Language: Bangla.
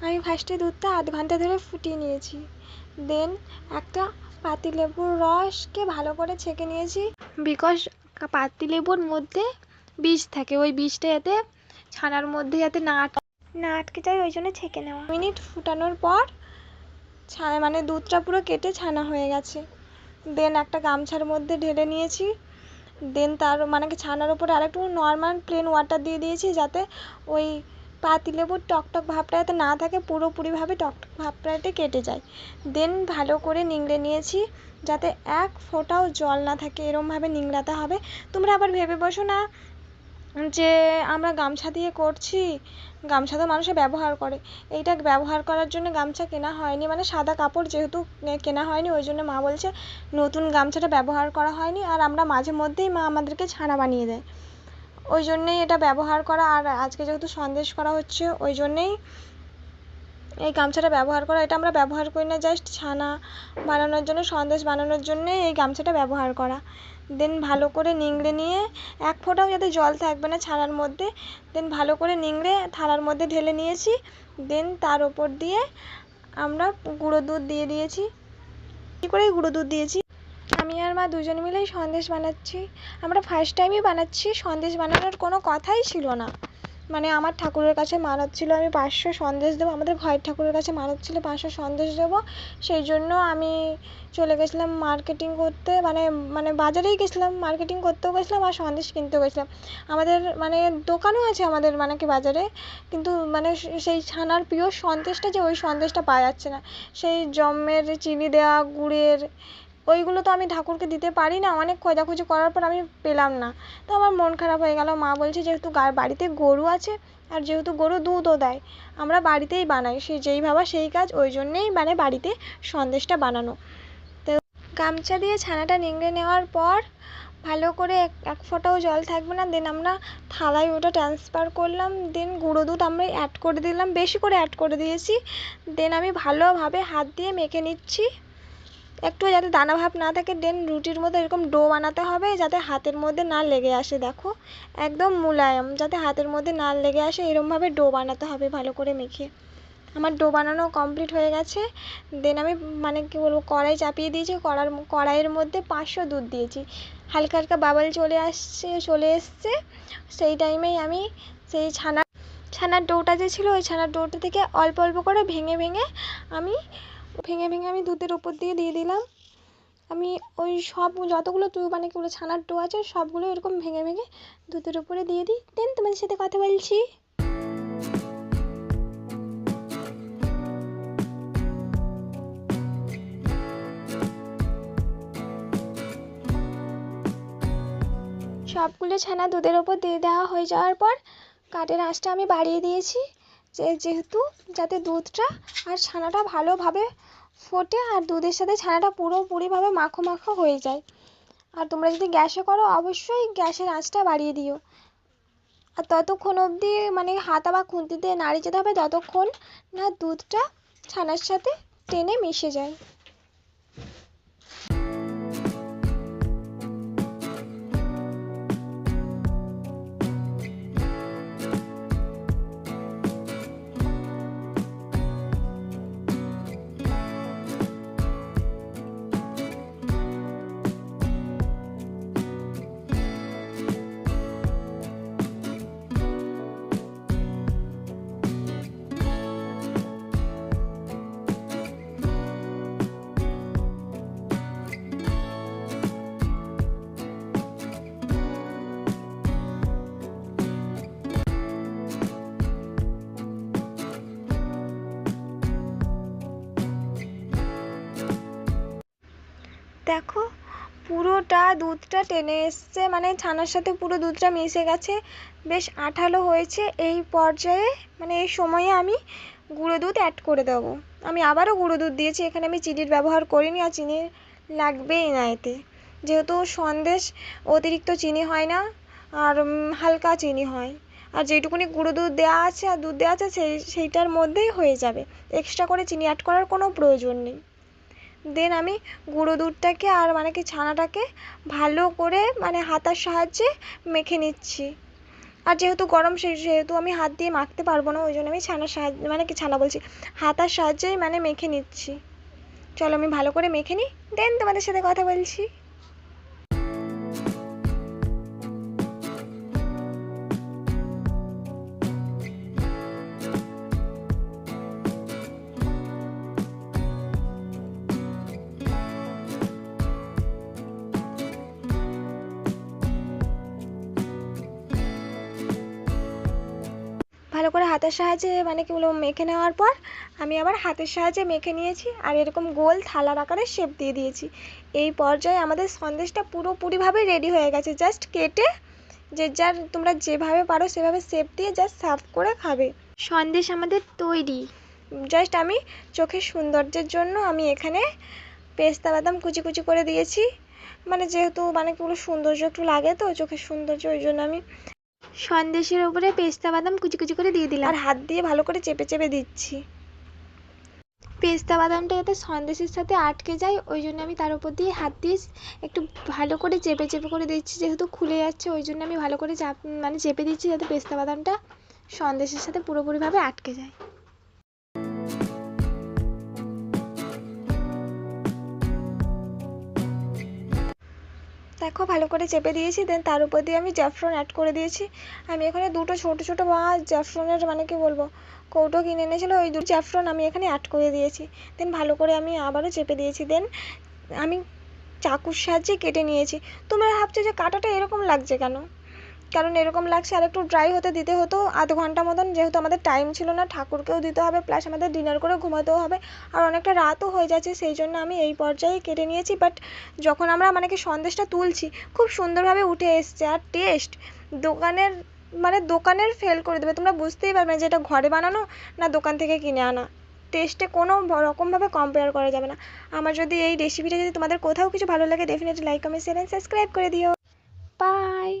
আমি ফার্স্টে দুধটা আধ ঘণ্টা ধরে ফুটিয়ে নিয়েছি। দেন একটা পাতিলেবুর রসকে ভালো করে ছেঁকে নিয়েছি। বিকজ পাতিলেবুর মধ্যে বীজ থাকে ওই বীজটা যাতে ছানার মধ্যে যাতে না না আটকে যায় ওই জন্য ছেঁকে নেওয়া। মিনিট ফুটানোর পর ছানা মানে দুধটা পুরো কেটে ছানা হয়ে গেছে। দেন একটা গামছার মধ্যে ঢেলে নিয়েছি। দেন তার মানে ছানার উপরে আরেকটু নর্মাল প্লেন ওয়াটার দিয়ে দিয়েছি যাতে ওই পাতিলেবুর টকটক ভাবটা যাতে না থাকে, পুরোপুরিভাবে টকটক ভাবটা যাতে কেটে যায়। দেন ভালো করে নিংড়ে নিয়েছি, যাতে এক ফোঁটাও জল না থাকে, এরমভাবে নিংড়াতে হবে। তোমরা আবার ভেবে বসো না যে আমরা গামছা দিয়ে করছি, গামছা তো মানুষে ব্যবহার করে। এইটা ব্যবহার করার জন্য গামছা কেনা হয়নি মানে সাদা কাপড় যেহেতু কেনা হয়নি, ওই জন্য মা বলছে, নতুন গামছাটা ব্যবহার করা হয়নি, আর আমরা মাঝে মধ্যেই মা আমাদেরকে ছানা বানিয়ে দেয়। ওই জন্যেই এটা ব্যবহার করা, আর আজকে যেহেতু সন্দেশ করা হচ্ছে, ওই জন্যেই এই গামছাটা ব্যবহার করা। এটা আমরা ব্যবহার করি না জাস্ট ছানা বানানোর জন্য, সন্দেশ বানানোর জন্যে এই গামছাটা ব্যবহার করা। দেন ভালো করে নিংড়ে নিয়ে, এক ফোঁটাও যাতে জল থাকবে না ছানার মধ্যে দেন ভালো করে নিংড়ে থালার মধ্যে ঢেলে নিয়েছি। দেন তার ওপর দিয়ে আমরা গুঁড়ো দুধ দিয়ে দিয়েছি। কী করে গুঁড়ো দুধ দিয়েছি? আমি আর মা দুজন মিলেই সন্দেশ বানাচ্ছি। আমরা ফার্স্ট টাইমই বানাচ্ছি, সন্দেশ বানানোর কোনো কথাই ছিল না। মানে আমার ঠাকুরের কাছে মানত ছিল, আমি পাঁচশো সন্দেশ দেবো, আমাদের ঘরের ঠাকুরের কাছে মানত ছিল, পাঁচশো সন্দেশ দেবো। সেই জন্য আমি চলে গেছিলাম মার্কেটিং করতে মানে মানে বাজারেই গেছিলাম মার্কেটিং করতেও গেছিলাম আর সন্দেশ কিনতেও গেছিলাম। আমাদের মানে দোকানও আছে আমাদের মানে কি বাজারে, কিন্তু মানে সেই ছানার পিওর সন্দেশটা যে ওই সন্দেশটা পাওয়া যাচ্ছে না। সেই জম্মের চিনি দেওয়া, গুড়ের ওইগুলো তো আমি ঠাকুরকে দিতে পারি না, অনেক খোঁজাখুঁজি করার পর আমি পেলাম না। তো আমার মন খারাপ হয়ে গেল, মা বলছে যেহেতু বাড়িতে গরু আছে আর যেহেতু গরু দুধও দেয়, আমরা বাড়িতেই বানাই, সে যেই ভাবা সেই কাজ, ওই জন্যেই মানে বাড়িতে সন্দেশটা বানানো। তো গামছা দিয়ে ছানাটা নিংড়ে নেওয়ার পর ভালো করে এক এক ফোঁটাও জল থাকবে না, দেন আমরা থালায় ওটা ট্রান্সফার করলাম, দেন গুঁড়ো দুধ আমরা অ্যাড করে দিলাম, বেশি করে অ্যাড করে দিয়েছি, দেন আমি ভালোভাবে হাত দিয়ে মেখে নিচ্ছি। একটুও যাতে দানা ভাব না থাকে দেন রুটির মতো এরকম ডো বানাতে হবে যাতে হাতের মধ্যে না লেগে আসে, দেখো। একদম মোলায়েম, যাতে হাতের মধ্যে না লেগে আসে, এরমভাবে ডো বানাতে হবে ভালো করে মেখে। আমার ডো বানানো কমপ্লিট হয়ে গেছে। দেন আমি মানে কী বলব, কড়াই চাপিয়ে দিয়েছি, কড়ার কড়াইয়ের মধ্যে পাঁচশো দুধ দিয়েছি। হালকা হালকা বাবল চলে আসছে, চলে এসছে। সেই টাইমেই আমি সেই ছানা, ছানার ডোটা যে ছিল, ওই ছানার ডোটা থেকে অল্প অল্প করে ভেঙে ভেঙে আমি ভেঙে ভেঙে আমি দুধের ওপর দিয়ে দিয়ে দিলাম। আমি ওই সব যতগুলো দু মানে কি বলে, ছানার ডো আছে, সবগুলো এরকম ভেঙে ভেঙে দুধের ওপরে দিয়ে দিই। দেন তোমাদের সাথে কথা বলছি। সবগুলো ছানা দুধের ওপর দিয়ে দেওয়া হয়ে যাওয়ার পর কাঠের আঁচটা আমি বাড়িয়ে দিয়েছি। যে, যেহেতু যাতে দুধটা আর ছানাটা ভালোভাবে ফোটে আর দুধের সাথে ছানাটা পুরোপুরিভাবে মাখো মাখো হয়ে যায়। আর তোমরা যদি গ্যাসে করো, অবশ্যই গ্যাসের আঁচটা বাড়িয়ে দিও। আর ততক্ষণ অবধি মানে হাতা বা খুন্তি দিয়ে নাড়িয়ে যেতে হবে ততক্ষণ না দুধটা ছানার সাথে টেনে মিশে যায়। দেখো, পুরোটা দুধটা টেনে এসছে মানে ছানার সাথে পুরো দুধটা মিশে গেছে, বেশ আঠালো হয়েছে। এই পর্যায়ে মানে এই সময়ে আমি গুঁড়ো দুধ অ্যাড করে দেবো। আমি আবারও গুঁড়ো দুধ দিয়েছি, এখানে আমি চিনির ব্যবহার করিনি আর চিনি লাগবেই না এতে। যেহেতু সন্দেশ অতিরিক্ত চিনি হয় না, আর হালকা চিনি হয়। আর যেইটুকুনি গুঁড়ো দুধ দেওয়া আছে, আর দুধ দেওয়া আছে, সেই, সেইটার মধ্যেই হয়ে যাবে। এক্সট্রা করে চিনি অ্যাড করার কোনো প্রয়োজন নেই। দেন আমি গুঁড়ো দুধটাকে আর মানে কি ছানাটাকে ভালো করে মানে হাতার সাহায্যে মেখে নিচ্ছি। আর যেহেতু গরম, সে, সেহেতু আমি হাত দিয়ে মাখতে পারব না, ওই জন্য আমি ছানার সাহায্যে মানে কি ছানা বলছি, হাতার সাহায্যেই মানে মেখে নিচ্ছি। চলো আমি ভালো করে মেখে নিই, দেন তোমাদের সাথে কথা বলছি। ভালো করে হাতের সাহায্যে মানে কি বলব মেখে নেওয়ার পর আমি আবার হাতের সাহায্যে মেখে নিয়েছি আর এরকম গোল থালার আকারে শেপ দিয়ে দিয়েছি। এই পর্যায়ে আমাদের সন্দেশটা পুরোপুরিভাবে রেডি হয়ে গেছে। জাস্ট কেটে যে যার তোমরা যেভাবে পারো সেভাবে শেপ দিয়ে জাস্ট সার্ভ করে খাবে। সন্দেশ আমাদের তৈরি। জাস্ট আমি চোখের সৌন্দর্যের জন্য আমি এখানে পেস্তা বাদাম কুচি কুচি করে দিয়েছি। মানে যেহেতু মানে কি বলব সৌন্দর্য একটু লাগে তো চোখের সৌন্দর্য ওই জন্য আমি সন্দেশের উপরে পেস্তা বাদাম কুচি কুচি করে দিয়ে দিলাম। আর হাত দিয়ে ভালো করে চেপে চেপে দিচ্ছি। পেস্তা বাদামটা যাতে সন্দেশের সাথে আটকে যায় ওই জন্য আমি তার উপর দিয়ে হাত দিয়ে একটু ভালো করে চেপে চেপে করে দিচ্ছি যেহেতু খুলে যাচ্ছে ওই জন্য আমি ভালো করে চাপ মানে চেপে দিচ্ছি যাতে পেস্তা বাদামটা সন্দেশের সাথে পুরোপুরিভাবে আটকে যায়। দেখো, ভালো করে চেপে দিয়েছি দেন তার উপর দিয়ে আমি জ্যাফরন অ্যাড করে দিয়েছি। আমি এখানে দুটো ছোট, ছোটো বা জ্যাফরনের মানে কি বলব, কৌটো কিনে এনেছিলো, ওই দুটো জ্যাফ্রন আমি এখানে অ্যাড করে দিয়েছি। দেন ভালো করে আমি আবারও চেপে দিয়েছি দেন আমি চাকুর সাহায্যে কেটে নিয়েছি। তোমরা ভাবছ যে কাটাটা এরকম লাগছে কেন? কারণ এরকম লাগছে আর একটু ড্রাই হতে, দিতে হতো আধ ঘণ্টা মতন। যেহেতু আমাদের টাইম ছিল না, ঠাকুরকেও দিতে হবে প্লাস আমাদের ডিনার করে ঘুমাতেও হবে। আর অনেকটা রাতও হয়ে যাচ্ছে, সেই জন্য আমি এই পর্যায়ে কেটে নিয়েছি। বাট যখন আমরা মানে কি সন্দেশটা তুলছি, খুব সুন্দরভাবে উঠে এসছে। আর টেস্ট দোকানের মানে দোকানের ফেল করে দেবে। তোমরা বুঝতেই পারবে না যে এটা ঘরে বানানো না দোকান থেকে কিনে আনা। টেস্টে কোনো রকমভাবে কম্পেয়ার করা যাবে না। আমার যদি এই রেসিপিটা যদি তোমাদের কোথাও কিছু ভালো লাগে definitely like comment share subscribe করে দিও। বাই